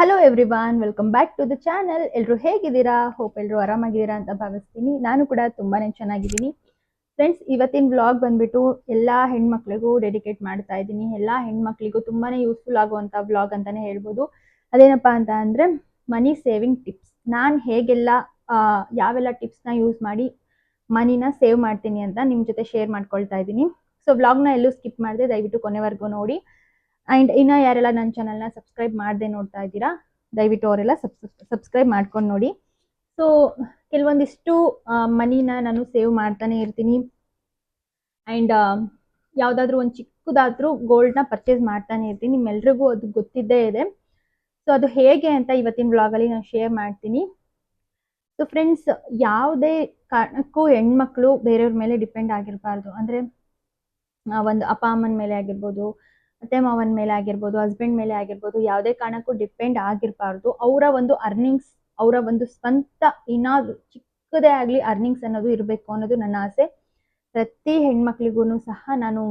Hello everyone welcome back to the channel ಎಲ್ಲರೂ ಹೇಗಿದ್ದೀರಾ? Hope ಎಲ್ಲರೂ ಆರಾಮಾಗಿದ್ದೀರಾ ಅಂತ ಭಾವಿಸ್ತೀನಿ. ನಾನು ಕೂಡ ತುಂಬಾನೇ ಚೆನ್ನಾಗಿದ್ದೀನಿ. ಫ್ರೆಂಡ್ಸ್ ಇವತ್ತಿನ ವ್ಲಾಗ್ ಬಂದ್ಬಿಟ್ಟು ಎಲ್ಲ ಹೆಣ್ಮಕ್ಳಿಗೂ ಡೆಡಿಕೇಟ್ ಮಾಡ್ತಾ ಇದ್ದೀನಿ. ಎಲ್ಲ ಹೆಣ್ಮಕ್ಳಿಗೂ ತುಂಬಾನೇ ಯೂಸ್ಫುಲ್ ಆಗುವಂಥ ವ್ಲಾಗ್ ಅಂತಾನೆ ಹೇಳ್ಬೋದು. ಅದೇನಪ್ಪ ಅಂತ ಅಂದರೆ ಮನಿ ಸೇವಿಂಗ್ ಟಿಪ್ಸ್ ನಾನು ಹೇಗೆಲ್ಲ ಯಾವೆಲ್ಲ ಟಿಪ್ಸ್ನ ಯೂಸ್ ಮಾಡಿ ಮನಿನ ಸೇವ್ ಮಾಡ್ತೀನಿ ಅಂತ ನಿಮ್ಮ ಜೊತೆ ಶೇರ್ ಮಾಡ್ಕೊಳ್ತಾ ಇದ್ದೀನಿ. ಸೊ ವ್ಲಾಗ್ನ ಎಲ್ಲೂ ಸ್ಕಿಪ್ ಮಾಡಿದೆ ದಯವಿಟ್ಟು ಕೊನೆವರೆಗೂ ನೋಡಿ. ಆ್ಯಂಡ್ ಇನ್ನು ಯಾರೆಲ್ಲ ನನ್ನ ಚಾನಲ್ನ ಸಬ್ಸ್ಕ್ರೈಬ್ ಮಾಡದೆ ನೋಡ್ತಾ ಇದ್ದೀರಾ, ದಯವಿಟ್ಟು ಅವರೆಲ್ಲ ಸಬ್ಸ್ಕ್ರೈಬ್ ಮಾಡ್ಕೊಂಡು ನೋಡಿ. ಸೊ ಕೆಲವೊಂದಿಷ್ಟು ಮನಿನ ನಾನು ಸೇವ್ ಮಾಡ್ತಾನೆ ಇರ್ತೀನಿ. ಆ್ಯಂಡ್ ಯಾವುದಾದ್ರೂ ಒಂದು ಚಿಕ್ಕದಾದ್ರೂ ಗೋಲ್ಡ್ನ ಪರ್ಚೇಸ್ ಮಾಡ್ತಾನೆ ಇರ್ತೀನಿ. ನಿಮ್ಮೆಲ್ರಿಗೂ ಅದು ಗೊತ್ತಿದ್ದೇ ಇದೆ. ಸೊ ಅದು ಹೇಗೆ ಅಂತ ಇವತ್ತಿನ ವ್ಲಾಗಲ್ಲಿ ನಾನು ಶೇರ್ ಮಾಡ್ತೀನಿ. ಸೊ ಫ್ರೆಂಡ್ಸ್ ಯಾವುದೇ ಕಾರಣಕ್ಕೂ ಹೆಣ್ಮಕ್ಳು ಬೇರೆಯವ್ರ ಮೇಲೆ ಡಿಪೆಂಡ್ ಆಗಿರಬಾರ್ದು. ಅಂದರೆ ಒಂದು ಅಪ್ಪ ಅಮ್ಮನ ಮೇಲೆ ಆಗಿರ್ಬೋದು ಅತ್ತೆ ಮಾವನ ಮೇಲೆ ಆಗಿರ್ಬೋದು ಹಸ್ಬೆಂಡ್ ಮೇಲೆ ಆಗಿರ್ಬೋದು, ಯಾವುದೇ ಕಾರಣಕ್ಕೂ ಡಿಪೆಂಡ್ ಆಗಿರಬಾರ್ದು. ಅವರ ಒಂದು ಅರ್ನಿಂಗ್ಸ್ ಅವರ ಒಂದು ಸ್ವಂತ ಏನಾದ್ರು ಚಿಕ್ಕದೇ ಆಗಲಿ ಅರ್ನಿಂಗ್ಸ್ ಅನ್ನೋದು ಇರಬೇಕು ಅನ್ನೋದು ನನ್ನ ಆಸೆ. ಪ್ರತಿ ಹೆಣ್ಮಕ್ಳಿಗೂ ಸಹ ನಾನು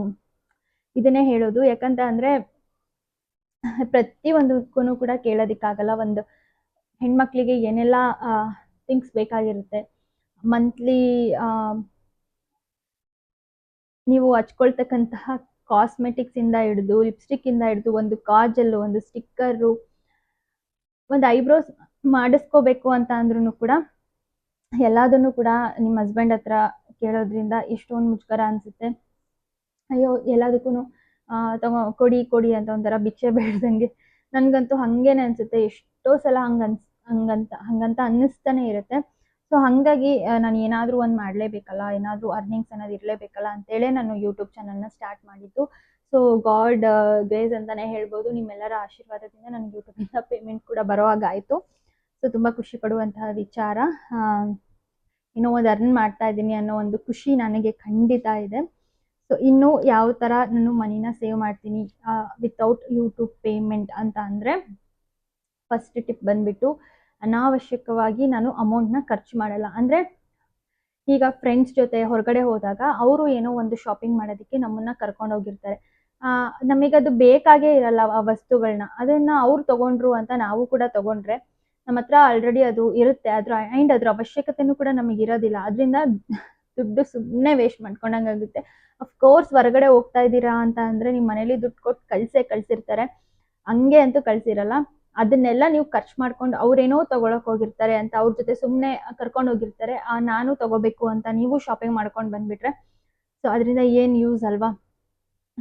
ಇದನ್ನೇ ಹೇಳೋದು. ಯಾಕಂತ ಅಂದ್ರೆ ಪ್ರತಿ ಒಂದಕ್ಕೂ ಕೂಡ ಕೇಳೋದಿಕ್ಕಾಗಲ್ಲ. ಒಂದು ಹೆಣ್ಮಕ್ಳಿಗೆ ಏನೆಲ್ಲ ಥಿಂಗ್ಸ್ ಬೇಕಾಗಿರುತ್ತೆ. ಮಂತ್ಲಿ ನೀವು ಹಚ್ಕೊಳ್ತಕ್ಕಂತಹ ಕಾಸ್ಮೆಟಿಕ್ಸ್ ಇಂದ ಹಿಡಿದು ಲಿಪ್ಸ್ಟಿಕ್ ಇಂದ ಹಿಡಿದು, ಒಂದು ಕಾಜಲ್ಲು ಒಂದು ಸ್ಟಿಕ್ಕರು ಒಂದು ಐಬ್ರೋಸ್ ಮಾಡಿಸ್ಕೋಬೇಕು ಅಂತ ಅಂದ್ರೂ ಕೂಡ, ಎಲ್ಲದನ್ನು ಕೂಡ ನಿಮ್ಮ ಹಸ್ಬೆಂಡ್ ಹತ್ರ ಕೇಳೋದ್ರಿಂದ ಎಷ್ಟೊಂದು ಮುಜುಗರ ಅನ್ಸುತ್ತೆ. ಅಯ್ಯೋ ಎಲ್ಲದಕ್ಕೂ ತಗೋ, ಕೊಡಿ ಕೊಡಿ ಅಂತ ಒಂಥರ ಭಿಕ್ಷೆ ಬೇಡ್ದಂಗೆ ನನಗಂತೂ ಹಾಗೇನೆ ಅನ್ಸುತ್ತೆ. ಎಷ್ಟೋ ಸಲ ಹಂಗೆ ಹಂಗಂತ ಹಂಗಂತ ಅನ್ನಿಸ್ತಾನೆ ಇರುತ್ತೆ. ಸೊ ಹಾಗಾಗಿ ನಾನು ಏನಾದರೂ ಒಂದು ಮಾಡಲೇಬೇಕಲ್ಲ, ಏನಾದರೂ ಅರ್ನಿಂಗ್ಸ್ ಅನ್ನೋದು ಇರಲೇಬೇಕಲ್ಲ ಅಂತೇಳಿ ನಾನು ಯೂಟ್ಯೂಬ್ ಚಾನಲ್ನ ಸ್ಟಾರ್ಟ್ ಮಾಡಿದ್ದು. ಸೊ ಗಾಡ್ ಗ್ರೇಸ್ ಅಂತಲೇ ಹೇಳ್ಬೋದು. ನಿಮ್ಮೆಲ್ಲರ ಆಶೀರ್ವಾದದಿಂದ ನನಗೆ ಯೂಟ್ಯೂಬಿಂದ ಪೇಮೆಂಟ್ ಕೂಡ ಬರೋ ಹಾಗಾಯಿತು ಸೊ ತುಂಬ ಖುಷಿ ಪಡುವಂತಹ ವಿಚಾರ. ಇನ್ನೂ ಒಂದು ಅರ್ನ್ ಮಾಡ್ತಾ ಇದ್ದೀನಿ ಅನ್ನೋ ಒಂದು ಖುಷಿ ನನಗೆ ಖಂಡಿತ ಇದೆ. ಸೊ ಇನ್ನು ಯಾವ ಥರ ನಾನು ಮನಿನ ಸೇವ್ ಮಾಡ್ತೀನಿ ವಿತೌಟ್ ಯೂಟ್ಯೂಬ್ ಪೇಮೆಂಟ್ ಅಂತ ಅಂದರೆ ಫಸ್ಟ್ ಟಿಪ್ ಬಂದ್ಬಿಟ್ಟು ಅನಾವಶ್ಯಕವಾಗಿ ನಾನು ಅಮೌಂಟ್ನ ಖರ್ಚು ಮಾಡಲ್ಲ. ಅಂದರೆ ಈಗ ಫ್ರೆಂಡ್ಸ್ ಜೊತೆ ಹೊರಗಡೆ ಹೋದಾಗ ಅವರು ಏನೋ ಒಂದು ಶಾಪಿಂಗ್ ಮಾಡೋದಕ್ಕೆ ನಮ್ಮನ್ನ ಕರ್ಕೊಂಡು ಹೋಗಿರ್ತಾರೆ. ನಮಗದು ಬೇಕಾಗೇ ಇರಲ್ಲ ಆ ವಸ್ತುಗಳನ್ನ ಅದನ್ನ ಅವ್ರು ತಗೊಂಡ್ರು ಅಂತ ನಾವು ಕೂಡ ತಗೊಂಡ್ರೆ ನಮ್ಮ ಹತ್ರ ಆಲ್ರೆಡಿ ಅದು ಇರುತ್ತೆ. ಅದ್ರ ಆ್ಯಂಡ್ ಅದ್ರ ಅವಶ್ಯಕತೆನೂ ಕೂಡ ನಮಗೆ ಇರೋದಿಲ್ಲ. ಅದರಿಂದ ದುಡ್ಡು ಸುಮ್ಮನೆ ವೇಸ್ಟ್ ಮಾಡ್ಕೊಂಡಂಗಾಗುತ್ತೆ ಅಫ್ಕೋರ್ಸ್ ಹೊರಗಡೆ ಹೋಗ್ತಾ ಇದ್ದೀರಾ ಅಂತ ಅಂದರೆ ನಿಮ್ಮ ಮನೇಲಿ ದುಡ್ಡು ಕೊಟ್ಟು ಕಳಿಸೇ ಕಳಿಸಿರ್ತಾರೆ. ಹಂಗೆ ಅಂತೂ ಕಳಿಸಿರಲ್ಲ. ಅದನ್ನೆಲ್ಲ ನೀವು ಖರ್ಚು ಮಾಡ್ಕೊಂಡು ಅವ್ರೇನೋ ತಗೊಳಕ್ ಹೋಗಿರ್ತಾರೆ ಅಂತ ಅವ್ರ ಜೊತೆ ಸುಮ್ಮನೆ ಕರ್ಕೊಂಡು ಹೋಗಿರ್ತಾರೆ, ಆ ನಾನು ತಗೋಬೇಕು ಅಂತ ನೀವು ಶಾಪಿಂಗ್ ಮಾಡ್ಕೊಂಡು ಬಂದ್ಬಿಟ್ರೆ ಸೊ ಅದರಿಂದ ಏನು ಯೂಸ್ ಅಲ್ವಾ?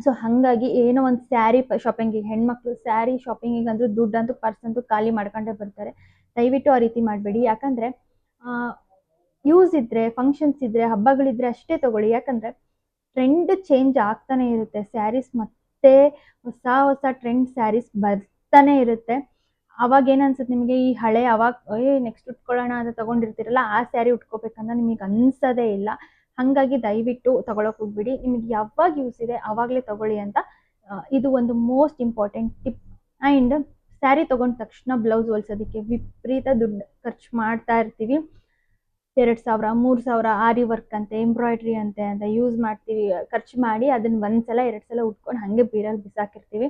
ಸೊ ಹಾಗಾಗಿ ಏನೋ ಒಂದು ಸ್ಯಾರಿ ಶಾಪಿಂಗಿಗೆ ಹೆಣ್ಮಕ್ಳು ಸ್ಯಾರಿ ಶಾಪಿಂಗಿಗೆ ಅಂದ್ರೂ ದುಡ್ಡು ಅಂತೂ ಪರ್ಸ್ ಅಂತೂ ಖಾಲಿ ಮಾಡ್ಕೊಂಡೇ ಬರ್ತಾರೆ. ದಯವಿಟ್ಟು ಆ ರೀತಿ ಮಾಡಬೇಡಿ. ಯಾಕಂದರೆ ಯೂಸ್ ಇದ್ದರೆ ಫಂಕ್ಷನ್ಸ್ ಇದ್ದರೆ ಹಬ್ಬಗಳಿದ್ರೆ ಅಷ್ಟೇ ತಗೊಳ್ಳಿ. ಯಾಕಂದರೆ ಟ್ರೆಂಡ್ ಚೇಂಜ್ ಆಗ್ತಾನೆ ಇರುತ್ತೆ. ಸ್ಯಾರೀಸ್ ಮತ್ತೆ ಹೊಸ ಹೊಸ ಟ್ರೆಂಡ್ ಸ್ಯಾರೀಸ್ ಬರ್ತಾನೆ ಇರುತ್ತೆ. ಅವಾಗ ಏನು ಅನ್ಸುತ್ತೆ ನಿಮಗೆ? ಈ ಹಳೆ ಅವಾಗ, ಏ ನೆಕ್ಸ್ಟ್ ಉಟ್ಕೊಳ್ಳೋಣ ಅಂತ ತಗೊಂಡಿರ್ತೀರಲ್ಲ, ಆ ಸ್ಯಾರಿ ಉಟ್ಕೋಬೇಕಂತ ನಿಮಗೆ ಅನ್ಸೋದೇ ಇಲ್ಲ. ಹಾಗಾಗಿ ದಯವಿಟ್ಟು ತಗೊಳಕ್ ಹೋಗ್ಬಿಡಿ. ನಿಮಗೆ ಯಾವಾಗ ಯೂಸ್ ಇದೆ ಆವಾಗಲೇ ತಗೊಳ್ಳಿ ಅಂತ ಇದು ಒಂದು most important tip and saree ತಗೊಂಡ ತಕ್ಷಣ ಬ್ಲೌಸ್ ಹೊಲ್ಸೋದಕ್ಕೆ ವಿಪರೀತ ದುಡ್ಡು ಖರ್ಚು ಮಾಡ್ತಾ ಇರ್ತೀವಿ. ಎರಡು ಸಾವಿರ, ಮೂರು ಸಾವಿರ, ಆರಿ ವರ್ಕ್ ಅಂತೆ ಎಂಬ್ರಾಯ್ಡ್ರಿ ಅಂತೆ ಅಂತ ಯೂಸ್ ಮಾಡ್ತೀವಿ. ಖರ್ಚು ಮಾಡಿ ಅದನ್ನ ಒಂದ್ಸಲ, ಎರಡು ಸಲ ಉಟ್ಕೊಂಡು ಹಾಗೆ ಬೀರಲ್ಲಿ ಬಿಸಾಕಿರ್ತೀವಿ.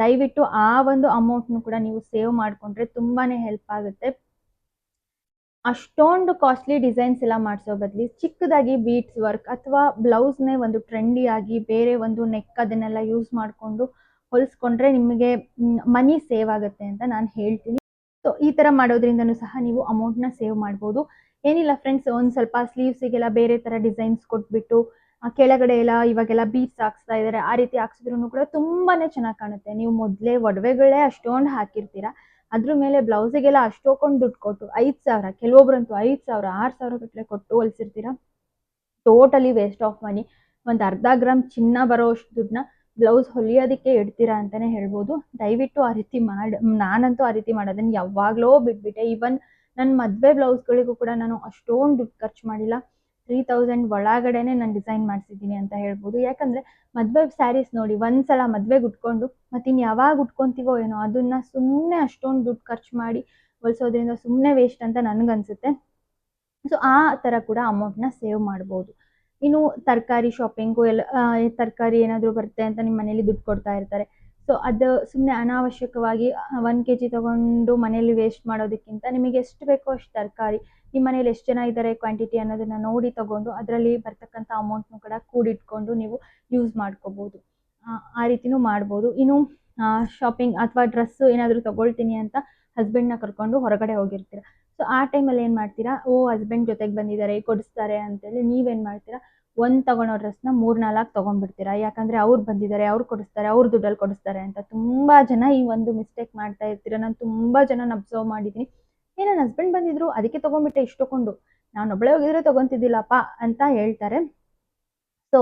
ದಯವಿಟ್ಟು ಆ ಒಂದು ಅಮೌಂಟ್ನು ಕೂಡ ನೀವು ಸೇವ್ ಮಾಡಿಕೊಂಡ್ರೆ ತುಂಬಾ ಹೆಲ್ಪ್ ಆಗುತ್ತೆ. ಅಷ್ಟೊಂದು ಕಾಸ್ಟ್ಲಿ ಡಿಸೈನ್ಸ್ ಎಲ್ಲ ಮಾಡಿಸೋ ಬದಲಿ ಚಿಕ್ಕದಾಗಿ ಬೀಟ್ಸ್ ವರ್ಕ್ ಅಥವಾ ಬ್ಲೌಸ್ನೇ ಒಂದು ಟ್ರೆಂಡಿ ಆಗಿ ಬೇರೆ ಒಂದು ನೆಕ್ ಅದನ್ನೆಲ್ಲ ಯೂಸ್ ಮಾಡಿಕೊಂಡು ಹೊಲಿಸ್ಕೊಂಡ್ರೆ ನಿಮಗೆ ಮನಿ ಸೇವ್ ಆಗುತ್ತೆ ಅಂತ ನಾನು ಹೇಳ್ತೀನಿ. ಸೊ ಈ ಥರ ಮಾಡೋದ್ರಿಂದನೂ ಸಹ ನೀವು ಅಮೌಂಟ್ನ ಸೇವ್ ಮಾಡ್ಬೋದು. ಏನಿಲ್ಲ ಫ್ರೆಂಡ್ಸ್ ಒಂದು ಸ್ವಲ್ಪ ಸ್ಲೀವ್ಸಿಗೆಲ್ಲ ಬೇರೆ ಥರ ಡಿಸೈನ್ಸ್ ಕೊಟ್ಬಿಟ್ಟು ಕೆಳಗಡೆ ಎಲ್ಲ ಇವಾಗೆಲ್ಲ ಬೀಟ್ಸ್ ಹಾಕ್ಸ್ತಾ ಇದ್ದಾರೆ ಆ ರೀತಿ ಹಾಕ್ಸಿದ್ರು ಕೂಡ ತುಂಬಾನೇ ಚೆನ್ನಾಗಿ ಕಾಣುತ್ತೆ. ನೀವು ಮೊದಲೇ ಒಡವೆಗಳೇ ಅಷ್ಟೊಂದು ಹಾಕಿರ್ತೀರಾ, ಅದ್ರ ಮೇಲೆ ಬ್ಲೌಸಿಗೆಲ್ಲ ಅಷ್ಟೊಂದು ದುಡ್ಡು ಕೊಟ್ಟು, ಐದು ಸಾವಿರ, ಕೆಲವೊಬ್ರಂತೂ ಐದು ಸಾವಿರ, ಆರು ಸಾವಿರ ಗಟ್ಟಲೆ ಕೊಟ್ಟು ಹೊಲಿಸಿರ್ತೀರ? ಟೋಟಲಿ ವೇಸ್ಟ್ ಆಫ್ ಮನಿ ಒಂದು ಅರ್ಧ ಗ್ರಾಮ್ ಚಿನ್ನ ಬರೋ ಅಷ್ಟು ದುಡ್ಡನ್ನ ಬ್ಲೌಸ್ ಹೊಲಿಯೋದಕ್ಕೆ ಇಡ್ತೀರಾ ಅಂತಾನೆ ಹೇಳ್ಬೋದು. ದಯವಿಟ್ಟು ಆ ರೀತಿ ಮಾಡಿ, ನಾನಂತೂ ಆ ರೀತಿ ಮಾಡೋದನ್ನ ಯಾವಾಗಲೋ ಬಿಟ್ಬಿಟ್ಟೆ. ಈವನ್ ನನ್ನ ಮದುವೆ ಬ್ಲೌಸ್ಗಳಿಗೂ ಕೂಡ ನಾನು ಅಷ್ಟೊಂದು ದುಡ್ಡು ಖರ್ಚು ಮಾಡಿಲ್ಲ. ತ್ರೀ ತೌಸಂಡ್ ಒಳಗಡೆನೆ ನಾನು ಡಿಸೈನ್ ಮಾಡಿಸಿದ್ದೀನಿ ಅಂತ ಹೇಳ್ಬೋದು. ಯಾಕಂದ್ರೆ ಮದುವೆ ಸ್ಯಾರೀಸ್ ನೋಡಿ ಒಂದ್ಸಲ ಮದುವೆಗೆ ಉಟ್ಕೊಂಡು ಮತ್ತೆ ಇನ್ ಯಾವಾಗ ಉಟ್ಕೊತೀವೋ ಏನೋ ಅದನ್ನ ಸುಮ್ಮನೆ ಅಷ್ಟೊಂದು ದುಡ್ಡು ಖರ್ಚು ಮಾಡಿ ಹೊಲಿಸೋದ್ರಿಂದ ಸುಮ್ಮನೆ ವೇಸ್ಟ್ ಅಂತ ನನಗನ್ಸುತ್ತೆ. ಸೊ ಆ ಥರ ಕೂಡ ಅಮೌಂಟ್ನ ಸೇವ್ ಮಾಡ್ಬೋದು. ಇನ್ನು ತರಕಾರಿ ಶಾಪಿಂಗು ಎಲ್ಲ ತರಕಾರಿ ಏನಾದರೂ ಬರುತ್ತೆ ಅಂತ ನಿಮ್ಮ ಮನೇಲಿ ದುಡ್ಡು ಕೊಡ್ತಾ ಇರ್ತಾರೆ. ಸೊ ಅದು ಸುಮ್ಮನೆ ಅನಾವಶ್ಯಕವಾಗಿ ಒನ್ ಕೆ ಜಿ ತೊಗೊಂಡು ಮನೇಲಿ ವೇಸ್ಟ್ ಮಾಡೋದಕ್ಕಿಂತ ನಿಮಗೆ ಎಷ್ಟು ಬೇಕೋ ಅಷ್ಟು ತರಕಾರಿ ನಿಮ್ಮ ಮನೇಲಿ ಎಷ್ಟು ಜನ ಇದ್ದಾರೆ ಕ್ವಾಂಟಿಟಿ ಅನ್ನೋದನ್ನ ನೋಡಿ ತಗೊಂಡು ಅದರಲ್ಲಿ ಬರ್ತಕ್ಕಂಥ ಅಮೌಂಟ್ನು ಕೂಡ ಕೂಡಿಟ್ಕೊಂಡು ನೀವು ಯೂಸ್ ಮಾಡ್ಕೋಬಹುದು ಆ- ಆ ರೀತಿನೂ ಮಾಡ್ಬೋದು. ಇನ್ನು ಶಾಪಿಂಗ್ ಅಥವಾ ಡ್ರೆಸ್ ಏನಾದರೂ ತಗೊಳ್ತೀನಿ ಅಂತ ಹಸ್ಬೆಂಡ್ನ ಕರ್ಕೊಂಡು ಹೊರಗಡೆ ಹೋಗಿರ್ತೀರ. ಸೊ ಆ ಟೈಮಲ್ಲಿ ಏನು ಮಾಡ್ತೀರಾ? ಓ ಹಸ್ಬೆಂಡ್ ಜೊತೆಗೆ ಬಂದಿದ್ದಾರೆ, ಕೊಡಿಸ್ತಾರೆ ಅಂತೇಳಿ ನೀವೇನು ಮಾಡ್ತೀರಾ? ಒಂದು ತಗೊಳೋ ಡ್ರೆಸ್ನ ಮೂರು ನಾಲ್ಕು ತೊಗೊಂಡ್ಬಿಡ್ತೀರಾ? ಯಾಕಂದರೆ ಅವ್ರು ಬಂದಿದ್ದಾರೆ, ಅವ್ರು ಕೊಡಿಸ್ತಾರೆ, ಅವ್ರ ದುಡ್ಡಲ್ಲಿ ಕೊಡಿಸ್ತಾರೆ ಅಂತ ತುಂಬ ಜನ ಈ ಒಂದು ಮಿಸ್ಟೇಕ್ ಮಾಡ್ತಾ ಇರ್ತೀರ. ನಾನು ತುಂಬ ಜನ ಅಬ್ಸರ್ವ್ ಮಾಡಿದ್ದೀನಿ. ಏ ನನ್ನ ಹಸ್ಬೆಂಡ್ ಬಂದಿದ್ರು ಅದಕ್ಕೆ ತಗೊಂಡ್ಬಿಟ್ಟೆ ಇಷ್ಟು ತಗೊಂಡು ನಾನು ಒಬ್ಳೆ ಹೋಗಿದ್ರೆ ತೊಗೊತಿದ್ದಿಲ್ಲಪ್ಪ ಅಂತ ಹೇಳ್ತಾರೆ. ಸೊ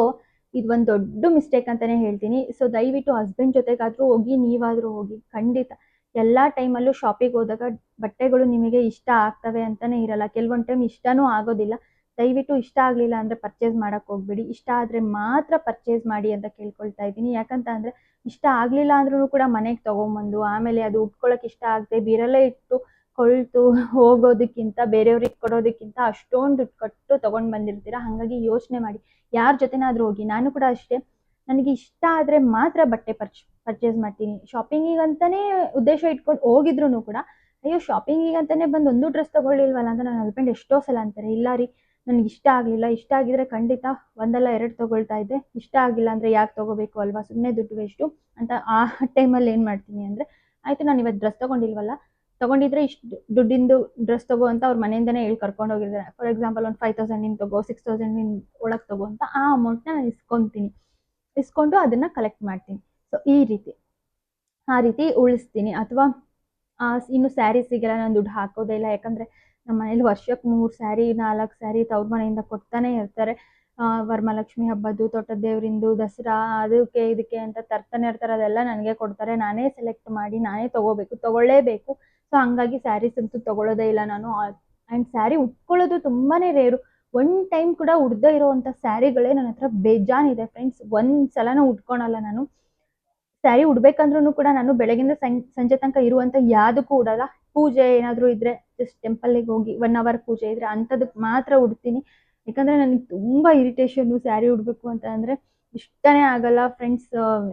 ಇದು ಒಂದು ದೊಡ್ಡ ಮಿಸ್ಟೇಕ್ ಅಂತಾನೆ ಹೇಳ್ತೀನಿ. ಸೊ ದಯವಿಟ್ಟು ಹಸ್ಬೆಂಡ್ ಜೊತೆಗಾದ್ರೂ ಹೋಗಿ, ನೀವಾದ್ರೂ ಹೋಗಿ, ಖಂಡಿತ. ಎಲ್ಲ ಟೈಮಲ್ಲೂ ಶಾಪಿಗೆ ಹೋದಾಗ ಬಟ್ಟೆಗಳು ನಿಮಗೆ ಇಷ್ಟ ಆಗ್ತವೆ ಅಂತಾನೆ ಇರಲ್ಲ. ಕೆಲವೊಂದು ಟೈಮ್ ಇಷ್ಟನೂ ಆಗೋದಿಲ್ಲ. ದಯವಿಟ್ಟು ಇಷ್ಟ ಆಗಲಿಲ್ಲ ಅಂದರೆ ಪರ್ಚೇಸ್ ಮಾಡೋಕ್ಕೆ ಹೋಗ್ಬೇಡಿ. ಇಷ್ಟ ಆದರೆ ಮಾತ್ರ ಪರ್ಚೇಸ್ ಮಾಡಿ ಅಂತ ಕೇಳ್ಕೊಳ್ತಾ ಇದ್ದೀನಿ. ಯಾಕಂತ ಅಂದರೆ ಇಷ್ಟ ಆಗಲಿಲ್ಲ ಅಂದ್ರೂ ಕೂಡ ಮನೆಗೆ ತೊಗೊಂಬಂದು, ಆಮೇಲೆ ಅದು ಉಟ್ಕೊಳ್ಳೋಕೆ ಇಷ್ಟ ಆಗದೆ, ಬೀರಲ್ಲೇ ಇಟ್ಟು ಕೊಳ್ತು ಹೋಗೋದಕ್ಕಿಂತ, ಬೇರೆಯವ್ರಿಗೆ ಕೊಡೋದಕ್ಕಿಂತ ಅಷ್ಟೊಂದು ದುಡ್ಡು ಕೊಟ್ಟು ತೊಗೊಂಡು ಬಂದಿರ್ತೀರ? ಹಾಗಾಗಿ ಯೋಚನೆ ಮಾಡಿ. ಯಾರ ಜೊತೆನಾದರೂ ಹೋಗಿ, ನಾನು ಕೂಡ ಅಷ್ಟೇ. ನನಗೆ ಇಷ್ಟ ಆದರೆ ಮಾತ್ರ ಬಟ್ಟೆ ಪರ್ಚ್ ಪರ್ಚೇಸ್ ಮಾಡ್ತೀನಿ. ಶಾಪಿಂಗಿಗಂತಲೇ ಉದ್ದೇಶ ಇಟ್ಕೊಂಡು ಹೋಗಿದ್ರು ಕೂಡ, ಅಯ್ಯೋ ಶಾಪಿಂಗಿಗಂತಲೇ ಬಂದು ಒಂದು ಡ್ರೆಸ್ ತಗೊಳ್ಳಿಲ್ವಲ್ಲ ಅಂತ ನನ್ನ ಹಸ್ಬೆಂಡ್ ಎಷ್ಟೋ ಸಲ ಅಂತಾರೆ. ಇಲ್ಲ ರೀ, ನನಗೆ ಇಷ್ಟ ಆಗಲಿಲ್ಲ. ಇಷ್ಟ ಆಗಿದ್ರೆ ಖಂಡಿತ ಒಂದಲ್ಲ ಎರಡು ತಗೊಳ್ತಾ ಇದ್ದೆ. ಇಷ್ಟ ಆಗಿಲ್ಲ ಅಂದರೆ ಯಾಕೆ ತೊಗೋಬೇಕು ಅಲ್ವಾ? ಸುಮ್ಮನೆ ದುಡ್ಡು ವೇಸ್ಟು ಅಂತ ಆ ಟೈಮಲ್ಲಿ ಏನು ಮಾಡ್ತೀನಿ ಅಂದರೆ, ಆಯಿತು ನಾನು ಇವತ್ತು ಡ್ರೆಸ್ ತೊಗೊಂಡಿಲ್ವಲ್ಲ ತೊಗೊಂಡಿದ್ರೆ ಇಷ್ಟು ದುಡ್ಡಿಂದು ಡ್ರೆಸ್ ತಗೋ ಅಂತ ಅವ್ರ ಮನೆಯಿಂದನೇ ಹೇಳಿ ಕರ್ಕೊಂಡು ಹೋಗಿದ್ದಾರೆ ಫಾರ್ ಎಕ್ಸಾಂಪಲ್ ಒಂದು ಫೈವ್ನಿಂದ ತಗೋ ಸಿಕ್ಸ್ ತೌಸಂಡಿನ ಒಳಗೆ ತಗೋ ಅಂತ ಆ ಅಮೌಂಟ್ನ ನಾನು ಇಸ್ಕೊತೀನಿ. ಇಸ್ಕೊಂಡು ಅದನ್ನ ಕಲೆಕ್ಟ್ ಮಾಡ್ತೀನಿ. ಸೊ ಈ ರೀತಿ. ಆ ರೀತಿ ಉಳಿಸ್ತೀನಿ. ಅಥವಾ ಇನ್ನು ಸ್ಯಾರೀಸಿಗೆಲ್ಲ ನಾನು ದುಡ್ಡು ಹಾಕೋದೇ ಇಲ್ಲ. ಯಾಕಂದರೆ ನಮ್ಮ ಮನೇಲಿ ವರ್ಷಕ್ಕೆ ಮೂರು ಸ್ಯಾರಿ ನಾಲ್ಕು ಸ್ಯಾರಿ ತವ್ರ ಮನೆಯಿಂದ ಕೊಡ್ತಾನೆ ಇರ್ತಾರೆ. ವರಮಹಾಲಕ್ಷ್ಮಿ ಹಬ್ಬದ್ದು ತೋಟದ ದೇವರಿಂದು ದಸರಾ, ಅದಕ್ಕೆ ಇದಕ್ಕೆ ಅಂತ ತರ್ತಾನೆ ಇರ್ತಾರೆ. ಅದೆಲ್ಲ ನನಗೆ ಕೊಡ್ತಾರೆ. ನಾನೇ ಸೆಲೆಕ್ಟ್ ಮಾಡಿ, ನಾನೇ ತಗೋಬೇಕು. ತೊಗೊಳ್ಳೇಬೇಕು. ಸೊ ಹಂಗಾಗಿ ಸ್ಯಾರೀಸ್ ಅಂತೂ ತಗೊಳ್ಳೋದೇ ಇಲ್ಲ ನಾನು. ಆ್ಯಂಡ್ ಸ್ಯಾರಿ ಉಟ್ಕೊಳ್ಳೋದು ತುಂಬಾ ರೇರು ಒನ್ ಟೈಮ್ ಕೂಡ ಉಡ್ದೇ ಇರೋವಂಥ ಸ್ಯಾರಿಗಳೇ ನನ್ನ ಹತ್ರ ಬೇಜಾನಿದೆ ಫ್ರೆಂಡ್ಸ್ ಒಂದ್ ಸಲನೂ ಉಟ್ಕೊಳಲ್ಲ ನಾನು. ಸ್ಯಾರಿ ಉಡ್ಬೇಕಂದ್ರೂ ಕೂಡ ನಾನು ಬೆಳಗಿಂದ ಸಂಜೆ ತನಕ ಇರುವಂಥ ಯಾವುದಕ್ಕೂ ಉಡಲ್ಲ. ಪೂಜೆ ಏನಾದರೂ ಇದ್ರೆ ಜಸ್ಟ್ಗೆ ಹೋಗಿ ಒನ್ ಅವರ್ ಪೂಜೆ ಇದ್ರೆ ಅಂಥದಕ್ಕೆ ಮಾತ್ರ ಉಡ್ತೀನಿ. ಯಾಕಂದರೆ ನನಗೆ ತುಂಬ ಇರಿಟೇಷನ್ನು ಸ್ಯಾರಿ ಉಡಬೇಕು ಅಂತ ಅಂದರೆ ಇಷ್ಟನೇ ಆಗಲ್ಲ ಫ್ರೆಂಡ್ಸ್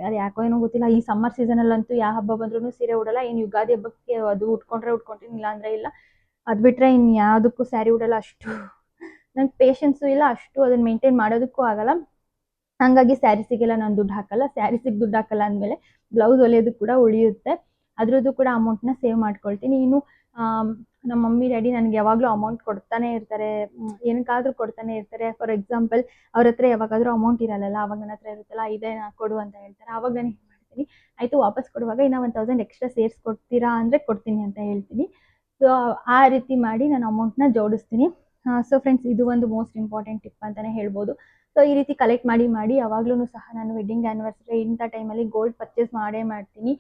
ಅದು ಯಾಕೋ ಏನೋ ಗೊತ್ತಿಲ್ಲ, ಈ ಸಮ್ಮರ್ ಸೀಸನ್ ಸೀಸನಲ್ಲಂತೂ ಯಾವ ಹಬ್ಬ ಬಂದ್ರೂ ಸೀರೆ ಉಡಲ್ಲ ಏನು ಯುಗಾದಿ ಹಬ್ಬಕ್ಕೆ ಅದು ಉಟ್ಕೊಂಡ್ರೆ ಉಟ್ಕೊಂತೀನಿ ಇಲ್ಲ ಅಂದರೆ ಇಲ್ಲ. ಅದ್ ಬಿಟ್ರೆ ಇನ್ ಯಾವುದಕ್ಕೂ ಸ್ಯಾರಿ ಉಡಲ್ಲ ಅಷ್ಟು. ನಂಗೆ ಪೇಷನ್ಸು ಇಲ್ಲ, ಅಷ್ಟು ಅದನ್ನ ಮೇಂಟೈನ್ ಮಾಡೋದಕ್ಕೂ ಆಗಲ್ಲ. ಹಾಗಾಗಿ ಸ್ಯಾರೀಸಿಗೆಲ್ಲ ನಾನು ದುಡ್ಡು ಹಾಕಲ್ಲ. ಸ್ಯಾರೀಸಿಗೆ ದುಡ್ಡು ಹಾಕಲ್ಲ ಅಂದಮೇಲೆ ಬ್ಲೌಸ್ ಹೊಲಿಯೋದು ಕೂಡ ಉಳಿಯುತ್ತೆ. ಅದರದ್ದು ಕೂಡ ಅಮೌಂಟ್ನ ಸೇವ್ ಮಾಡ್ಕೊಳ್ತೀನಿ. ಇನ್ನು ನಮ್ಮ ಮಮ್ಮಿ, ಡ್ಯಾಡಿ ನನಗೆ ಯಾವಾಗಲೂ ಅಮೌಂಟ್ ಕೊಡ್ತಾನೆ ಇರ್ತಾರೆ. ಏನಕ್ಕಾದರೂ ಕೊಡ್ತಾನೆ ಇರ್ತಾರೆ. ಫಾರ್ ಎಕ್ಸಾಂಪಲ್ ಅವ್ರ ಹತ್ರ ಯಾವಾಗಾದ್ರೂ ಅಮೌಂಟ್ ಇರಲ್ಲ ಅವಾಗ ನನ್ನ ಹತ್ರ ಇರುತ್ತಲ್ಲ, ಇದೇ ಕೊಡು ಅಂತ ಹೇಳ್ತಾರೆ. ಅವಾಗ ನಾನು ಏನು ಮಾಡ್ತೀನಿ, ಆಯಿತು ವಾಪಸ್ ಕೊಡುವಾಗ ಇನ್ನೂ ಒನ್ ತೌಸಂಡ್ ಎಕ್ಸ್ಟ್ರಾ ಸೇರಿಸ್ಕೊಡ್ತೀರಾ ಅಂದರೆ ಕೊಡ್ತೀನಿ ಅಂತ ಹೇಳ್ತೀನಿ. ಸೊ ಆ ರೀತಿ ಮಾಡಿ ನಾನು ಅಮೌಂಟ್ನ ಜೋಡಿಸ್ತೀನಿ. ಸೊ ಫ್ರೆಂಡ್ಸ್ ಇದು ಒಂದು ಮೋಸ್ಟ್ ಇಂಪಾರ್ಟೆಂಟ್ ಟಿಪ್ ಅಂತಲೇ ಹೇಳ್ಬೋದು. ಸೊ ಈ ರೀತಿ ಕಲೆಕ್ಟ್ ಮಾಡಿ ಮಾಡಿ ಯಾವಾಗ್ಲೂ ಸಹ ನಾನು ವೆಡ್ಡಿಂಗ್ ಆ್ಯನಿವರ್ಸರಿ ಇಂಥ ಟೈಮಲ್ಲಿ ಗೋಲ್ಡ್ ಪರ್ಚೇಸ್ ಮಾಡೇ ಮಾಡ್ತೀನಿ.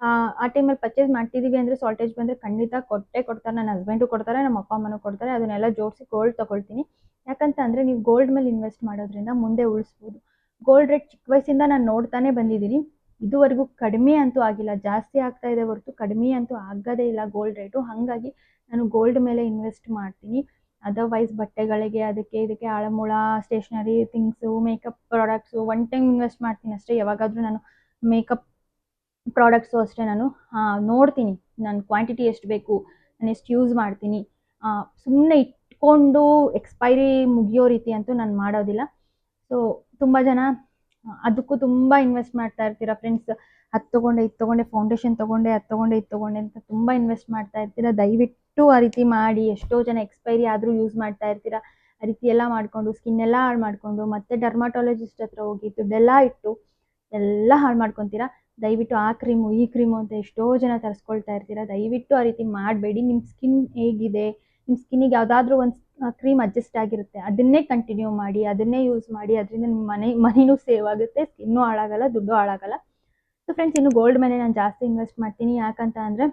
ಆ, ಟೈಮಲ್ಲಿ ಪರ್ಚೇಸ್ ಮಾಡ್ತಿದ್ದೀವಿ ಅಂದರೆ ಸಾಲ್ಟೇಜ್ ಬಂದರೆ ಖಂಡಿತ ಕೊಟ್ಟೆ ಕೊಡ್ತಾರೆ. ನನ್ನ ಹಸ್ಬೆಂಡು ಕೊಡ್ತಾರೆ ನಮ್ಮ ಅಪ್ಪ ಅಮ್ಮನೂ ಕೊಡ್ತಾರೆ. ಅದನ್ನೆಲ್ಲ ಜೋಡಿಸಿ ಗೋಲ್ಡ್ ತಗೊಳ್ತೀನಿ. ಯಾಕಂತ ಅಂದರೆ ನೀವು ಗೋಲ್ಡ್ ಮೇಲೆ ಇನ್ವೆಸ್ಟ್ ಮಾಡೋದ್ರಿಂದ ಮುಂದೆ ಉಳಿಸ್ಬೋದು. ಗೋಲ್ಡ್ ರೇಟ್ ಚಿಕ್ಕ ವಯಸ್ಸಿಂದ ನಾನು ನೋಡ್ತಾನೆ ಬಂದಿದ್ದೀನಿ. ಇದುವರೆಗೂ ಕಡಿಮೆ ಅಂತೂ ಆಗಿಲ್ಲ. ಜಾಸ್ತಿ ಆಗ್ತಾ ಇದೆ ಹೊರತು ಕಡಿಮೆ ಅಂತೂ ಆಗೋದೇ ಇಲ್ಲ ಗೋಲ್ಡ್ ರೇಟು ಹಾಗಾಗಿ ನಾನು ಗೋಲ್ಡ್ ಮೇಲೆ ಇನ್ವೆಸ್ಟ್ ಮಾಡ್ತೀನಿ. ಅದರ್ವೈಸ್ ಬಟ್ಟೆಗಳಿಗೆ ಅದಕ್ಕೆ ಇದಕ್ಕೆ ಆಳಮೂಳ stationery things makeup products one time invest ಮಾಡ್ತೀನಿ ಅಷ್ಟೇ. ಯಾವಾಗಾದರೂ ನಾನು ಮೇಕಪ್ ಪ್ರಾಡಕ್ಟ್ಸು ಅಷ್ಟೇ ನಾನು ನೋಡ್ತೀನಿ ನನ್ನ ಕ್ವಾಂಟಿಟಿ ಎಷ್ಟು ಬೇಕು, ನಾನು ಎಷ್ಟು ಯೂಸ್ ಮಾಡ್ತೀನಿ. ಸುಮ್ಮನೆ ಇಟ್ಕೊಂಡು ಎಕ್ಸ್ಪೈರಿ ಮುಗಿಯೋ ರೀತಿ ಅಂತೂ ನಾನು ಮಾಡೋದಿಲ್ಲ. ಸೊ ತುಂಬ ಜನ, ಅದಕ್ಕೂ ತುಂಬ ಇನ್ವೆಸ್ಟ್ ಮಾಡ್ತಾ ಇರ್ತೀರ ಫ್ರೆಂಡ್ಸ್ ಅದು ತೊಗೊಂಡೆ, ಇದು ತೊಗೊಂಡೆ ಫೌಂಡೇಶನ್ ತೊಗೊಂಡೆ, ಅದು ತೊಗೊಂಡೆ, ಇದು ತೊಗೊಂಡೆ ಅಂತ ತುಂಬ ಇನ್ವೆಸ್ಟ್ ಮಾಡ್ತಾ ಇರ್ತೀರ? ದಯವಿಟ್ಟು ಆ ರೀತಿ ಮಾಡಿ, ಎಷ್ಟೋ ಜನ ಎಕ್ಸ್ಪೈರಿ ಆದರೂ ಯೂಸ್ ಮಾಡ್ತಾ ಇರ್ತೀರ? ಆ ರೀತಿ ಎಲ್ಲ ಮಾಡಿಕೊಂಡು ಸ್ಕಿನ್ ಎಲ್ಲ ಹಾಳು ಮಾಡಿಕೊಂಡು, ಮತ್ತೆ ಡರ್ಮಾಟಾಲಜಿಸ್ಟ್ ಹತ್ರ ಹೋಗಿ ದುಡ್ಡೆಲ್ಲ ಇಟ್ಟು, ಎಲ್ಲ ಹಾಳು ಮಾಡ್ಕೊತೀರಾ? ದಯವಿಟ್ಟು ಆ ಕ್ರೀಮು ಈ ಕ್ರೀಮು ಅಂತ ಎಷ್ಟೋ ಜನ ತರಿಸ್ಕೊಳ್ತಾ ಇರ್ತೀರ. ದಯವಿಟ್ಟು ಆ ರೀತಿ ಮಾಡಬೇಡಿ. ನಿಮ್ಮ ಸ್ಕಿನ್ ಹೇಗಿದೆ ನಿಮ್ಮ ಸ್ಕಿನ್ನಿಗೆ ಯಾವುದಾದ್ರೂ ಒಂದು ಕ್ರೀಮ್ ಅಡ್ಜಸ್ಟ್ ಆಗಿರುತ್ತೆ. ಅದನ್ನೇ ಕಂಟಿನ್ಯೂ ಮಾಡಿ, ಅದನ್ನೇ ಯೂಸ್ ಮಾಡಿ, ಅದರಿಂದ ನಿಮ್ಮ ಮನೆ ಮನೆಯೂ ಸೇವ್ ಆಗುತ್ತೆ. ಸ್ಕಿನ್ನೂ ಹಾಳಾಗಲ್ಲ, ದುಡ್ಡು ಹಾಳಾಗಲ್ಲ. ಸೊ ಫ್ರೆಂಡ್ಸ್ ಇನ್ನು ಗೋಲ್ಡ್ ಮೇಲೆ ನಾನು ಜಾಸ್ತಿ ಇನ್ವೆಸ್ಟ್ ಮಾಡ್ತೀನಿ. ಯಾಕಂತ ಅಂದರೆ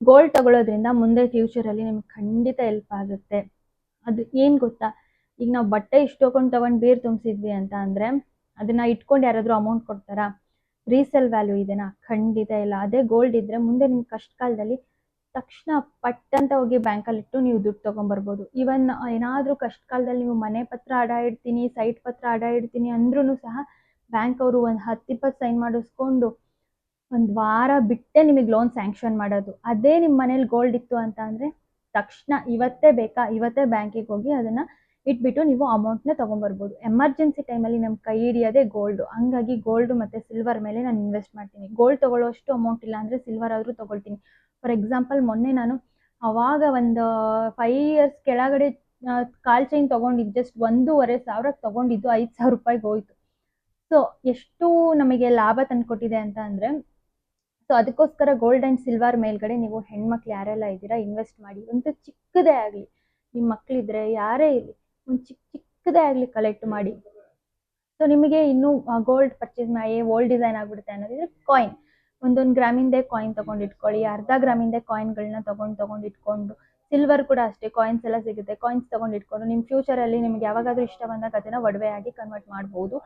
ಗೋಲ್ಡ್ ತಗೊಳ್ಳೋದ್ರಿಂದ ಮುಂದೆ ಫ್ಯೂಚರಲ್ಲಿ ನಿಮ್ಗೆ ಖಂಡಿತ ಹೆಲ್ಪ್ ಆಗುತ್ತೆ. ಅದು ಏನು ಗೊತ್ತಾ? ಈಗ ನಾವು ಬಟ್ಟೆ ಇಷ್ಟು ತೊಗೊಂಡು ತೊಗೊಂಡು ಬೀರ್ ತುಂಬಿಸಿದ್ವಿ ಅಂತ ಅಂದರೆ, ಅದನ್ನು ಇಟ್ಕೊಂಡು ಯಾರಾದರೂ ಅಮೌಂಟ್ ಕೊಡ್ತಾರಾ? ರೀಸೇಲ್ ವ್ಯಾಲ್ಯೂ ಇದೆನಾ? ಖಂಡಿತ ಇಲ್ಲ. ಅದೇ ಗೋಲ್ಡ್ ಇದ್ರೆ ಮುಂದೆ ನಿಮ್ ಕಷ್ಟ ಕಾಲದಲ್ಲಿ ತಕ್ಷಣ ಪಟ್ ಅಂತ ಹೋಗಿ ಬ್ಯಾಂಕಲ್ಲಿ ಇಟ್ಟು ನೀವು ದುಡ್ಡು ತೊಗೊಂಬರ್ಬೋದು. ಇವನ್ ಏನಾದರೂ ಕಷ್ಟ ಕಾಲದಲ್ಲಿ ನೀವು ಮನೆ ಪತ್ರ ಅಡ ಇಡ್ತೀನಿ ಸೈಟ್ ಪತ್ರ ಅಡ ಇಡ್ತೀನಿ ಅಂದ್ರೂ ಸಹ ಬ್ಯಾಂಕ್ ಅವರು ಒಂದು ಹತ್ತು ಇಪ್ಪತ್ತು ಸೈನ್ ಮಾಡಿಸ್ಕೊಂಡು ಒಂದು ವಾರ ಬಿಟ್ಟೆ ನಿಮಗೆ ಲೋನ್ ಸ್ಯಾಂಕ್ಷನ್ ಮಾಡೋದು. ಅದೇ ನಿಮ್ಮ ಮನೇಲಿ ಗೋಲ್ಡ್ ಇತ್ತು ಅಂತ ಅಂದರೆ ತಕ್ಷಣ ಇವತ್ತೇ ಬೇಕಾ? ಇವತ್ತೇ ಬ್ಯಾಂಕಿಗೆ ಹೋಗಿ ಅದನ್ನು ಇಟ್ಬಿಟ್ಟು ನೀವು ಅಮೌಂಟ್ನ ತೊಗೊಂಬರ್ಬೋದು. ಎಮರ್ಜೆನ್ಸಿ ಟೈಮಲ್ಲಿ ನಮ್ಮ ಕೈ ಹಿಡಿಯೋದೇ ಗೋಲ್ಡು ಹಂಗಾಗಿ ಗೋಲ್ಡು ಮತ್ತು ಸಿಲ್ವರ್ ಮೇಲೆ ನಾನು ಇನ್ವೆಸ್ಟ್ ಮಾಡ್ತೀನಿ. ಗೋಲ್ಡ್ ತೊಗೊಳ್ಳೋಷ್ಟು ಅಮೌಂಟ್ ಇಲ್ಲ ಅಂದರೆ ಸಿಲ್ವರ್ ಆದರೂ ತೊಗೊಳ್ತೀನಿ. ಫಾರ್ ಎಕ್ಸಾಂಪಲ್ ಮೊನ್ನೆ ನಾನು ಅವಾಗ ಒಂದು ಫೈವ್ ಇಯರ್ಸ್ ಕೆಳಗಡೆ ಕಾಲ್ ಚೈನ್ ತೊಗೊಂಡಿದ್ದು ಜಸ್ಟ್ ಒಂದೂವರೆ ಸಾವಿರಕ್ಕೆ ತೊಗೊಂಡಿದ್ದು ಐದು ಸಾವಿರ ರೂಪಾಯಿಗೆ ಹೋಯ್ತು. ಸೊ ಎಷ್ಟು ನಮಗೆ ಲಾಭ ತಂದುಕೊಟ್ಟಿದೆ ಅಂತ ಅಂದರೆ ಸೊ ಅದಕ್ಕೋಸ್ಕರ ಗೋಲ್ಡ್ ಆ್ಯಂಡ್ ಸಿಲ್ವರ್ ಮೇಲ್ಗಡೆ ನೀವು ಹೆಣ್ಮಕ್ಳು ಯಾರೆಲ್ಲ ಇದ್ದೀರಾ ಇನ್ವೆಸ್ಟ್ ಮಾಡಿ. ಒಂದು ಚಿಕ್ಕದೇ ಆಗಲಿ. ನಿಮ್ಮ ಮಕ್ಕಳಿದ್ರೆ ಯಾರೇ ಇರಲಿ. ಒಂದು ಚಿಕ್ಕ ಚಿಕ್ಕದೇ ಆಗಲಿ ಕಲೆಕ್ಟ್ ಮಾಡಿ. ಸೊ ನಿಮಗೆ ಇನ್ನೂ ಗೋಲ್ಡ್ ಪರ್ಚೇಸ್ ಮಾಡಿ ಓಲ್ಡ್ ಡಿಸೈನ್ ಆಗಿಬಿಡುತ್ತೆ ಅನ್ನೋದಿದ್ರೆ ಕಾಯಿನ್ ಒಂದೊಂದು ಗ್ರಾಮಿಂದೇ ಕಾಯಿನ್ ತೊಗೊಂಡು ಇಟ್ಕೊಳ್ಳಿ. ಅರ್ಧ ಗ್ರಾಮಿಂದೇ ಕಾಯಿನ್ಗಳನ್ನ ತೊಗೊಂಡು ತೊಗೊಂಡು ಇಟ್ಕೊಂಡು ಸಿಲ್ವರ್ ಕೂಡ ಅಷ್ಟೇ ಕಾಯಿನ್ಸ್ ಎಲ್ಲ ಸಿಗುತ್ತೆ. ಕಾಯಿನ್ಸ್ ತೊಗೊಂಡು ಇಟ್ಕೊಂಡು ನಿಮ್ಮ ಫ್ಯೂಚರಲ್ಲಿ ನಿಮ್ಗೆ ಯಾವಾಗಾದ್ರೂ ಇಷ್ಟ ಬಂದಾಗ ಅದನ್ನು ಒಡವೆ ಆಗಿ ಕನ್ವರ್ಟ್ ಮಾಡ್ಬೋದು.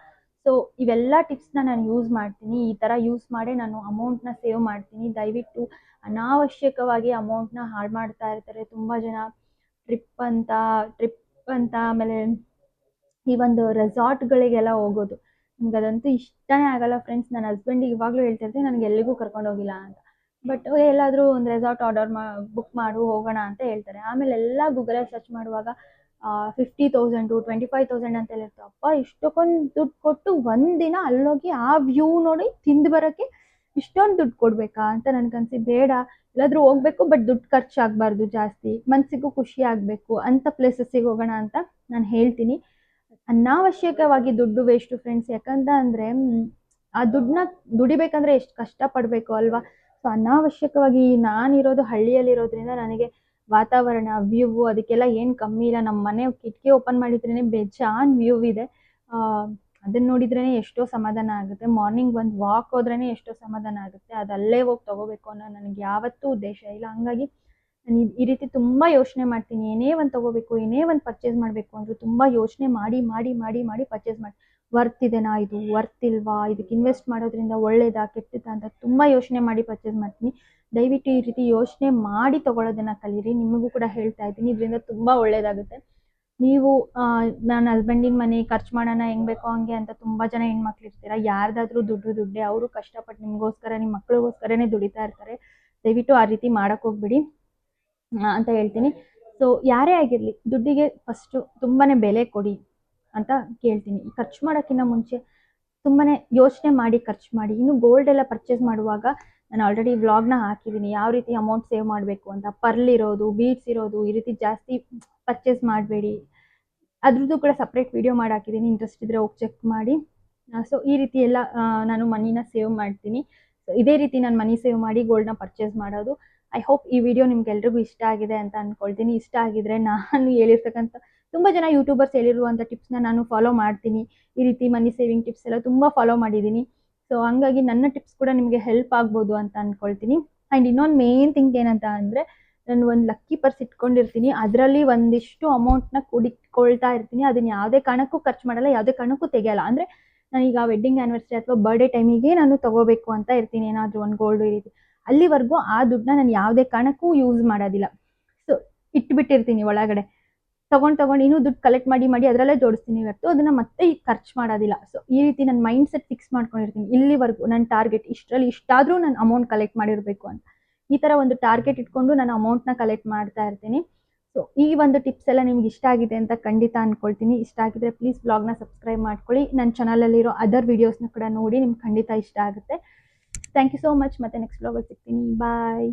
ಸೊ ಇವೆಲ್ಲ ಟಿಪ್ಸ್ನ ನಾನು ಯೂಸ್ ಮಾಡ್ತೀನಿ. ಈ ಥರ ಯೂಸ್ ಮಾಡಿ ನಾನು ಅಮೌಂಟ್ನ ಸೇವ್ ಮಾಡ್ತೀನಿ. ದಯವಿಟ್ಟು ಅನಾವಶ್ಯಕವಾಗಿ ಅಮೌಂಟ್ನ ಹಾಳು ಮಾಡ್ತಾ ಇರ್ತಾರೆ. ತುಂಬ ಜನ ಟ್ರಿಪ್ ಅಂತ ಟ್ರಿಪ್ ಅಂತ ಆಮೇಲೆ ಈ ಒಂದು ರೆಸಾರ್ಟ್ಗಳಿಗೆಲ್ಲ ಹೋಗೋದು. ನನಗೆ ಅದಂತೂ ಇಷ್ಟನೇ ಆಗಲ್ಲ ಫ್ರೆಂಡ್ಸ್. ನನ್ನ ಹಸ್ಬೆಂಡಿಗೆ ಇವಾಗಲೂ ಹೇಳ್ತಿರ್ತೀನಿ ನನಗೆ ಎಲ್ಲಿಗೂ ಕರ್ಕೊಂಡು ಹೋಗಿಲ್ಲ ಅಂತ. ಬಟ್ ಎಲ್ಲಾದರೂ ಒಂದು ರೆಸಾರ್ಟ್ ಆರ್ಡರ್ ಮಾ ಬುಕ್ ಮಾಡು, ಹೋಗೋಣ ಅಂತ ಹೇಳ್ತಾರೆ. ಆಮೇಲೆ ಎಲ್ಲ ಗೂಗಲಲ್ಲಿ ಸರ್ಚ್ ಮಾಡುವಾಗ fifty thousand twenty five thousand ಇರ್ತವೆ ಅಪ್ಪ ಇಷ್ಟಕ್ಕೊಂದು ದುಡ್ಡು ಕೊಟ್ಟು ಒಂದಿನ ಅಲ್ಲೋಗಿ ಆ ವ್ಯೂ ನೋಡಿ ತಿಂದು ಬರೋಕ್ಕೆ ಇಷ್ಟೊಂದು ದುಡ್ಡು ಕೊಡ್ಬೇಕಾ ಅಂತ ನನಗನ್ಸಿ ಬೇಡ. ಎಲ್ಲಾದರೂ ಹೋಗ್ಬೇಕು ಬಟ್ ದುಡ್ಡು ಖರ್ಚಾಗಬಾರ್ದು ಜಾಸ್ತಿ. ಮನಸ್ಸಿಗೂ ಖುಷಿ ಆಗಬೇಕು. ಅಂಥ ಪ್ಲೇಸಸ್ಸಿಗೆ ಹೋಗೋಣ ಅಂತ ನಾನು ಹೇಳ್ತೀನಿ. ಅನಾವಶ್ಯಕವಾಗಿ ದುಡ್ಡು ವೇಸ್ಟು ಫ್ರೆಂಡ್ಸ್ ಯಾಕಂತ ಅಂದರೆ ಆ ದುಡ್ಡನ್ನ ದುಡಿಬೇಕಂದ್ರೆ ಎಷ್ಟು ಕಷ್ಟಪಡಬೇಕು ಅಲ್ವಾ? ಸೊ ಅನಾವಶ್ಯಕವಾಗಿ ನಾನಿರೋದು ಹಳ್ಳಿಯಲ್ಲಿರೋದ್ರಿಂದ ನನಗೆ ವಾತಾವರಣ ವ್ಯೂ ಅದಕ್ಕೆಲ್ಲ ಏನು ಕಮ್ಮಿ ಇಲ್ಲ. ನಮ್ಮ ಮನೆ ಕಿಟಕಿ ಓಪನ್ ಮಾಡಿದ್ರೇ ಬೇಜಾನ್ ವ್ಯೂ ಇದೆ. ಅದನ್ನ ನೋಡಿದ್ರೇ ಎಷ್ಟೋ ಸಮಾಧಾನ ಆಗುತ್ತೆ. ಮಾರ್ನಿಂಗ್ ಒಂದು ವಾಕ್ ಹೋದ್ರೇ ಎಷ್ಟೋ ಸಮಾಧಾನ ಆಗುತ್ತೆ. ಅದು ಅಲ್ಲೇ ಹೋಗಿ ತಗೋಬೇಕು ಅನ್ನೋ ನನಗೆ ಯಾವತ್ತೂ ಉದ್ದೇಶ ಇಲ್ಲ. ಹಂಗಾಗಿ ನಾನು ಈ ರೀತಿ ತುಂಬ ಯೋಚನೆ ಮಾಡ್ತೀನಿ. ಏನೇ ಒಂದು ತಗೋಬೇಕು, ಏನೇ ಒಂದು ಪರ್ಚೇಸ್ ಮಾಡಬೇಕು ಅಂದರೂ ತುಂಬ ಯೋಚನೆ ಮಾಡಿ ಮಾಡಿ ಮಾಡಿ ಮಾಡಿ ಪರ್ಚೇಸ್ ಮಾಡಿ ವರ್ತ್ ಇದೆನಾ ಇದು? ವರ್ತ್ ಇಲ್ವಾ? ಇದಕ್ಕೆ ಇನ್ವೆಸ್ಟ್ ಮಾಡೋದ್ರಿಂದ ಒಳ್ಳೇದಾ, ಕೆಟ್ಟದಾ ಅಂತ ತುಂಬ ಯೋಚನೆ ಮಾಡಿ ಪರ್ಚೇಸ್ ಮಾಡ್ತೀನಿ. ದಯವಿಟ್ಟು ಈ ರೀತಿ ಯೋಚನೆ ಮಾಡಿ ತೊಗೊಳೋದನ್ನು ಕಲೀರಿ. ನಿಮಗೂ ಕೂಡ ಹೇಳ್ತಾ ಇದ್ದೀನಿ. ಇದರಿಂದ ತುಂಬ ಒಳ್ಳೇದಾಗುತ್ತೆ. ನೀವು ನನ್ನ ಹಸ್ಬೆಂಡಿನ ಮನೆ ಖರ್ಚು ಮಾಡೋಣ ಹೆಂಗ್ ಬೇಕೋ ಹಂಗೆ ಅಂತ ತುಂಬಾ ಜನ ಹೆಣ್ಮಕ್ಳು ಇರ್ತೀರ ಯಾರ್ದಾದ್ರೂ ದುಡ್ಡು ದುಡ್ಡೇ ಅವರು ಕಷ್ಟಪಟ್ಟು ನಿಮಗೋಸ್ಕರ ನಿಮ್ಮ ಮಕ್ಳಿಗೋಸ್ಕರನೇ ದುಡಿತಾ ಇರ್ತಾರೆ. ದಯವಿಟ್ಟು ಆ ರೀತಿ ಮಾಡಕ್ಕೆ ಹೋಗ್ಬಿಡಿ ಅಂತ ಹೇಳ್ತೀನಿ. ಸೊ ಯಾರೇ ಆಗಿರಲಿ, ದುಡ್ಡಿಗೆ ಫಸ್ಟು ತುಂಬಾನೇ ಬೆಲೆ ಕೊಡಿ ಅಂತ ಕೇಳ್ತೀನಿ. ಖರ್ಚು ಮಾಡೋಕ್ಕಿಂತ ಮುಂಚೆ ತುಂಬಾನೇ ಯೋಚನೆ ಮಾಡಿ, ಖರ್ಚು ಮಾಡಿ. ಇನ್ನು ಗೋಲ್ಡ್ ಎಲ್ಲ ಪರ್ಚೇಸ್ ಮಾಡುವಾಗ ನಾನು ಆಲ್ರೆಡಿ ವ್ಲಾಗ್ನ ಹಾಕಿದ್ದೀನಿ ಯಾವ ರೀತಿ ಅಮೌಂಟ್ ಸೇವ್ ಮಾಡಬೇಕು ಅಂತ, ಪರ್ಲ್ ಇರೋದು ಬೀಡ್ಸ್ ಇರೋದು, ಈ ರೀತಿ ಜಾಸ್ತಿ ಪರ್ಚೇಸ್ ಮಾಡಬೇಡಿ. ಅದ್ರದ್ದು ಕೂಡ ಸಪ್ರೇಟ್ ವಿಡಿಯೋ ಮಾಡಿ ಹಾಕಿದ್ದೀನಿ ಇಂಟ್ರೆಸ್ಟ್ ಇದ್ರೆ ಹೋಗಿ ಚೆಕ್ ಮಾಡಿ. ಸೊ ಈ ರೀತಿ ಎಲ್ಲ ನಾನು ಮನಿನ ಸೇವ್ ಮಾಡ್ತೀನಿ. ಸೊ ಇದೇ ರೀತಿ ನಾನು ಮನಿ ಸೇವ್ ಮಾಡಿ ಗೋಲ್ಡ್ನ ಪರ್ಚೇಸ್ ಮಾಡೋದು. ಐ ಹೋಪ್ ಈ ವಿಡಿಯೋ ನಿಮ್ಗೆಲ್ರಿಗೂ ಇಷ್ಟ ಆಗಿದೆ ಅಂತ ಅಂದ್ಕೊಳ್ತೀನಿ ಇಷ್ಟ ಆಗಿದ್ರೆ ನಾನು ಹೇಳಿರ್ತಕ್ಕಂಥ, ತುಂಬ ಜನ ಯೂಟ್ಯೂಬರ್ಸ್ ಹೇಳಿರುವಂಥ ಟಿಪ್ಸ್ನ ನಾನು ಫಾಲೋ ಮಾಡ್ತೀನಿ. ಈ ರೀತಿ ಮನಿ ಸೇವಿಂಗ್ ಟಿಪ್ಸ್ ಎಲ್ಲ ತುಂಬ ಫಾಲೋ ಮಾಡಿದ್ದೀನಿ ಸೊ ಹಂಗಾಗಿ ನನ್ನ ಟಿಪ್ಸ್ ಕೂಡ ನಿಮಗೆ ಹೆಲ್ಪ್ ಆಗ್ಬೋದು ಅಂತ ಅಂದ್ಕೊಳ್ತೀನಿ ಆ್ಯಂಡ್ ಇನ್ನೊಂದು ಮೇನ್ ಥಿಂಗ್ ಏನಂತ ಅಂದರೆ, ನಾನು ಒಂದು ಲಕ್ಕಿ ಪರ್ಸ್ ಇಟ್ಕೊಂಡಿರ್ತೀನಿ. ಅದರಲ್ಲಿ ಒಂದಿಷ್ಟು ಅಮೌಂಟ್ನ ಕೂಡಿಟ್ಕೊಳ್ತಾ ಇರ್ತೀನಿ. ಅದನ್ನ ಯಾವುದೇ ಕಾರಣಕ್ಕೂ ಖರ್ಚು ಮಾಡಲ್ಲ, ಯಾವುದೇ ಕಾರಣಕ್ಕೂ ತೆಗೆಯಲ್ಲ. ಅಂದರೆ ನಾನೀಗ ವೆಡ್ಡಿಂಗ್ ಆ್ಯನಿವರ್ಸರಿ ಅಥವಾ ಬರ್ಡೇ ಟೈಮಿಗೆ ನಾನು ತಗೋಬೇಕು ಅಂತ ಇರ್ತೀನಿ. ಏನಾದರೂ ಒಂದು ಗೋಲ್ಡ್ ಈ ರೀತಿ. ಅಲ್ಲಿವರೆಗೂ ಆ ದುಡ್ಡನ್ನ ನಾನು ಯಾವುದೇ ಕಾರಣಕ್ಕೂ ಯೂಸ್ ಮಾಡೋದಿಲ್ಲ. ಸೊ ಇಟ್ಬಿಟ್ಟಿರ್ತೀನಿ ಒಳಗಡೆ. ತೊಗೊಂಡು ತಗೊಂಡ್ ಇನ್ನೂ ದುಡ್ಡು ಕಲೆಕ್ಟ್ ಮಾಡಿ ಮಾಡಿ ಅದರಲ್ಲೇ ಜೋಡಿಸ್ತೀನಿ ಇವತ್ತು. ಅದನ್ನು ಮತ್ತೆ ಈಗ ಖರ್ಚು ಮಾಡೋದಿಲ್ಲ. ಸೊ ಈ ರೀತಿ ನನ್ನ ಮೈಂಡ್ ಸೆಟ್ ಫಿಕ್ಸ್ ಮಾಡ್ಕೊಂಡಿರ್ತೀನಿ. ಇಲ್ಲಿವರೆಗೂ ನನ್ನ ಟಾರ್ಗೆಟ್ ಇಷ್ಟರಲ್ಲಿ ಇಷ್ಟಾದರೂ ನಾನು ಅಮೌಂಟ್ ಕಲೆಕ್ಟ್ ಮಾಡಿರಬೇಕು ಅಂತ. ಈ ಥರ ಒಂದು ಟಾರ್ಗೆಟ್ ಇಟ್ಕೊಂಡು ನಾನು ಅಮೌಂಟ್ನ ಕಲೆಕ್ಟ್ ಮಾಡ್ತಾ ಇರ್ತೀನಿ. ಸೊ ಈ ಒಂದು ಟಿಪ್ಸ್ ಎಲ್ಲ ನಿಮ್ಗೆ ಇಷ್ಟ ಆಗಿದೆ ಅಂತ ಖಂಡಿತ ಅಂದ್ಕೊಳ್ತೀನಿ ಇಷ್ಟ ಆಗಿದ್ರೆ ಪ್ಲೀಸ್ ಬ್ಲಾಗ್ನ ಸಬ್ಸ್ಕ್ರೈಬ್ ಮಾಡ್ಕೊಳ್ಳಿ. ನನ್ನ ಚಾನಲಲ್ಲಿರೋ ಅದರ್ ವೀಡಿಯೋಸ್ನ ಕೂಡ ನೋಡಿ, ನಿಮ್ಗೆ ಖಂಡಿತ ಇಷ್ಟ ಆಗುತ್ತೆ. ಥ್ಯಾಂಕ್ ಯು ಸೋ ಮಚ್ ಮತ್ತೆ ನೆಕ್ಸ್ಟ್ ಬ್ಲಾಗಲ್ಲಿ ಸಿಗ್ತೀನಿ. ಬಾಯ್